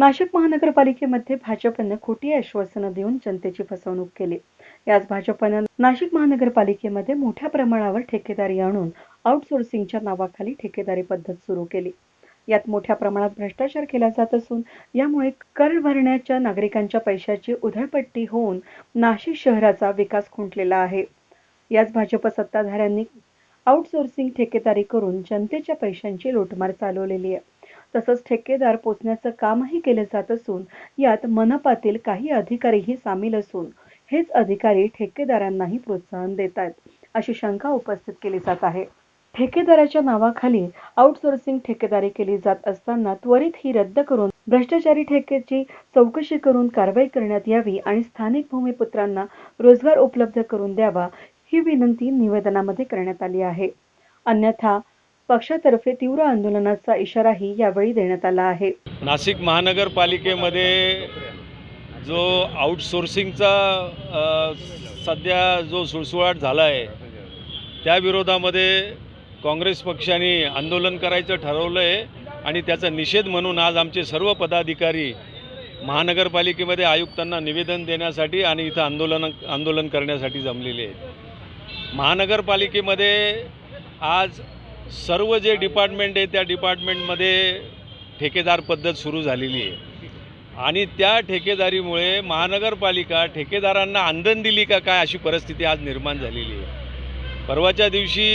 नाशिक महानगरपालिकेमध्ये भाजपनं खोटी आश्वासनं देऊन जनतेची फसवणूक केली. याच भाजपनं नाशिक महानगरपालिकेमध्ये मोठ्या प्रमाणावर ठेकेदारी आणून आउटसोर्सिंगच्या नावाखाली ठेकेदारी पद्धत सुरू केली. यात मोठ्या प्रमाणात भ्रष्टाचार केला जात असून यामुळे कर भरण्याच्या नागरिकांच्या पैशाची उधळपट्टी होऊन नाशिक शहराचा विकास खुंटलेला आहे. याच भाजप सत्ताधाऱ्यांनी आउटसोर्सिंग ठेकेदारी करून जनतेच्या पैशांची लूटमार चालवलेली आहे. तसंच ठेकेदार पोचण्याचं कामही केले जात असून यात मनपातील काही अधिकारीही सामील असून हेच अधिकारी ठेकेदारांनाही प्रोत्साहन देत आहेत अशी शंका उपस्थित केली जात आहे. ठेकेदाराच्या नावाखाली आउटसोर्सिंग ठेकेदारी केली जात असताना त्वरित ही रद्द करून भ्रष्टाचारी ठेकेची चौकशी करून कारवाई करण्यात यावी आणि स्थानिक भूमिपुत्रांना रोजगार उपलब्ध करून द्यावा ही विनंती निवेदनामध्ये करण्यात आली आहे. अन्यथा पक्षातर्फे तीव्र आंदोलनाचा इशाराही यावेळी देण्यात आला आहे. नाशिक महानगरपालिकेमध्ये जो आउटसोर्सिंगचा सध्या जो सुळसुळाट झाला आहे त्या विरोधामध्ये काँग्रेस पक्षाने आंदोलन करायचं ठरवलं आहे आणि त्याचा निषेध म्हणून आज आमचे सर्व पदाधिकारी महानगरपालिकेमध्ये आयुक्तांना निवेदन देण्यासाठी आणि इथं आंदोलन आंदोलन करण्यासाठी जमलेले आहेत. महानगरपालिकेमध्ये आज सर्व जे डिपार्टमेंट आहे त्या डिपार्टमेंटमध्ये ठेकेदार पद्धत सुरू झालेली आहे. आणि त्या ठेकेदारीमुळे महानगरपालिका ठेकेदारांना आंदन दिली का काय अशी परिस्थिती आज निर्माण झालेली आहे. परवाच्या दिवशी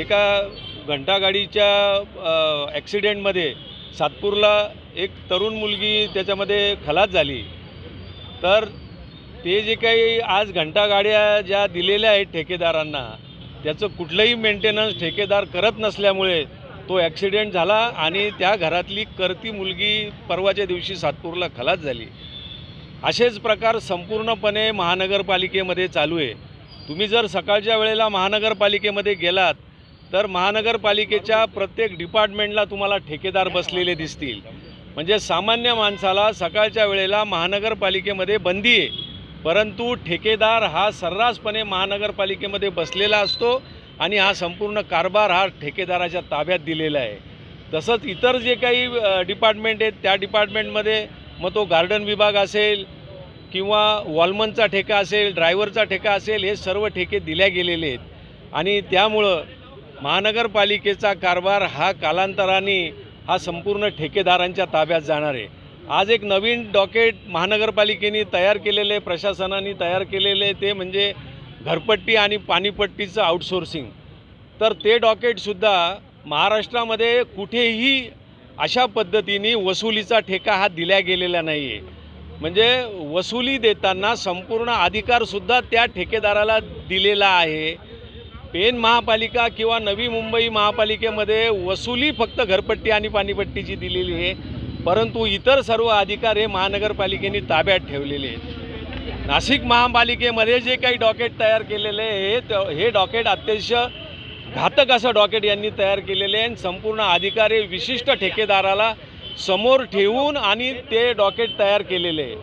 एका घंटागाडीच्या ॲक्सिडेंटमध्ये सातपूरला एक तरुण मुलगी त्याच्यामध्ये खलास झाली. तर ते जे काही आज घंटागाड्या ज्या दिलेल्या आहेत ठेकेदारांना त्याचं कुठलंही मेंटेनन्स ठेकेदार करत नसल्यामुळे तो ॲक्सिडेंट झाला आणि त्या घरातली करती मुलगी परवाच्या दिवशी सातपूरला खलास झाली. असेच प्रकार संपूर्णपणे महानगरपालिकेमध्ये चालू आहे. तुम्ही जर सकाळच्या वेळेला महानगरपालिकेमध्ये गेलात तर महानगरपालिकेच्या प्रत्येक डिपार्टमेंटला तुम्हाला ठेकेदार बसलेले दिसतील. म्हणजे सामान्य माणसाला सकाळच्या वेळेला महानगरपालिकेमध्ये बंदी आहे. परंतु ठेकेदार हा सर्रासपणे महानगरपालिकेमध्ये बसलेला असतो आणि हा संपूर्ण कारभार हा ठेकेदाराच्या ताब्यात दिलेला आहे. तसंच इतर जे काही डिपार्टमेंट आहेत त्या डिपार्टमेंटमध्ये मग तो गार्डन विभाग असेल किंवा वॉलमनचा ठेका असेल ड्रायव्हरचा ठेका असेल हे सर्व ठेके दिल्या गेलेले आहेत. आणि त्यामुळं महानगरपालिकेचा कारभार हा कालांतराने हा संपूर्ण ठेकेदारांच्या ताब्यात जाणार आहे. आज एक नवीन डॉकेट महानगरपालिकेने तयार केलेले आहे, प्रशासनाने तयार केलेले ते म्हणजे घरपट्टी आणि पाणीपट्टीचं आउटसोर्सिंग तर ते डॉकेटसुद्धा महाराष्ट्रामध्ये कुठेही अशा पद्धतीने वसुलीचा ठेका हा दिला गेलेला नाही आहे म्हणजे वसुली देताना संपूर्ण अधिकारसुद्धा त्या ठेकेदाराला दिलेला आहे. पेन महापालिका किंवा नवी मुंबई महापालिकेमध्ये वसुली फक्त घरपट्टी आणि पाणीपट्टीची दिलेली आहे. परंतु इतर सर्व अधिकार हे महानगरपालिकेने ताब्यात ठेवलेले आहेत. नाशिक महापालिकेमध्ये जे काही डॉकेट तयार केलेले आहे हे त- हे डॉकेट अत्यंत घातक असं डॉकेट यांनी तयार केलेले आहे आणि संपूर्ण अधिकार हे विशिष्ट ठेकेदाराला समोर ठेवून आणि ते डॉकेट तयार केलेले आहे.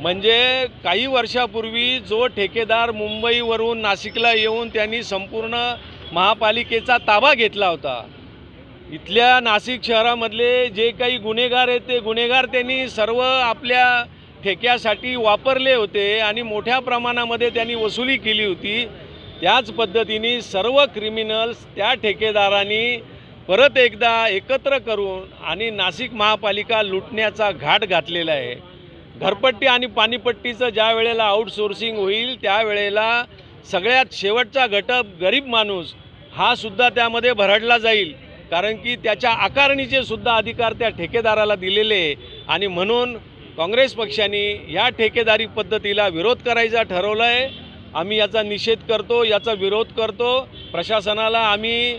म्हणजे काही वर्षापूर्वी जो ठेकेदार मुंबईवरून नाशिकला येऊन त्यांनी संपूर्ण महापालिकेचा ताबा घेतला होता इथल्या नाशिक शहरामधले जे काही गुन्हेगार आहेत ते गुन्हेगार त्यांनी सर्व आपल्या ठेक्यासाठी वापरले होते आणि मोठ्या प्रमाणामध्ये त्यांनी वसुली केली होती. त्याच पद्धतीने सर्व क्रिमिनल्स त्या ठेकेदारांनी परत एकदा एकत्र करून आणि नाशिक महापालिका लुटण्याचा घाट घातलेला आहे. घरपट्टी आणि पाणीपट्टीचं ज्या वेळेला आउटसोर्सिंग होईल त्यावेळेला सगळ्यात शेवटचा घटक गरीब माणूस हा सुद्धा त्यामध्ये भरडला जाईल. कारण की त्याच्या आकारणीचे सुद्धा अधिकार त्या ठेकेदाराला दिलेले आणि म्हणून काँग्रेस पक्षाने या ठेकेदारी पद्धतीला विरोध करायचा ठरवलं आहे आम्ही याचा निषेध करतो याचा विरोध करतो. प्रशासनाला आम्ही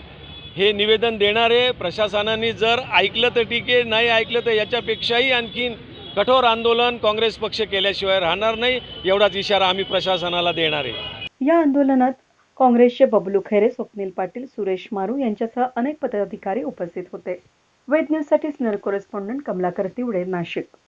हे निवेदन देणार आहे. प्रशासनाने जर ऐकलं तर ठीक आहे नाही ऐकलं तर याच्यापेक्षाही आणखीन कठोर आंदोलन काँग्रेस पक्ष केल्याशिवाय राहणार नाही. एवढाच इशारा आम्ही प्रशासनाला देणार आहे. या आंदोलनात काँग्रेसचे बबलू खैरे स्वप्नील पाटील सुरेश मारू यांच्यासह अनेक पदाधिकारी उपस्थित होते. वेद न्यूजसाठी सिनियर कॉरेस्पॉन्डंट कमलाकर तिवडे नाशिक.